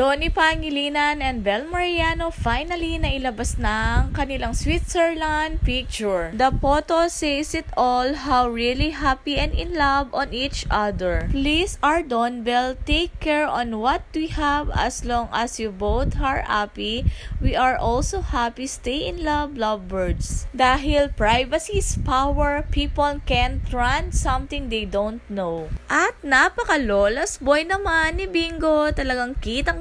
Donnie Pangilinan and Bel Mariano finally nailabas na ang kanilang Switzerland picture. The photo says it all how really happy and in love on each other. Please Ardon Bel take care on what we have as long as you both are happy. We are also happy stay in love lovebirds. Dahil privacy is power, people can't run something they don't know. At napaka-lolas boy naman ni Bingo. Talagang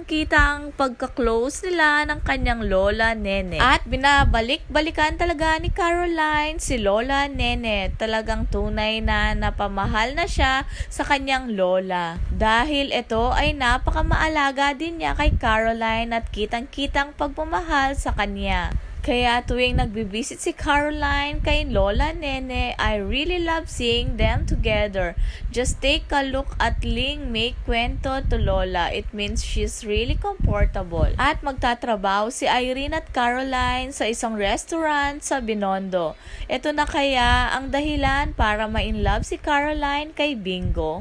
kitang-kita ang pagka-close nila ng kanyang Lola Nene. At binabalik-balikan talaga ni Caroline si Lola Nene. Talagang tunay na napamahal na siya sa kanyang Lola. Dahil ito ay napaka-maalaga din niya kay Caroline at kitang-kitang pagmamahal sa kanya. Kaya tuwing nagbibisit si Caroline kay Lola Nene, I really love seeing them together. Just take a look at Ling make kwento to Lola. It means she's really comfortable. At magtatrabaho si Irene at Caroline sa isang restaurant sa Binondo. Ito na kaya ang dahilan para ma-in love si Caroline kay Bingo.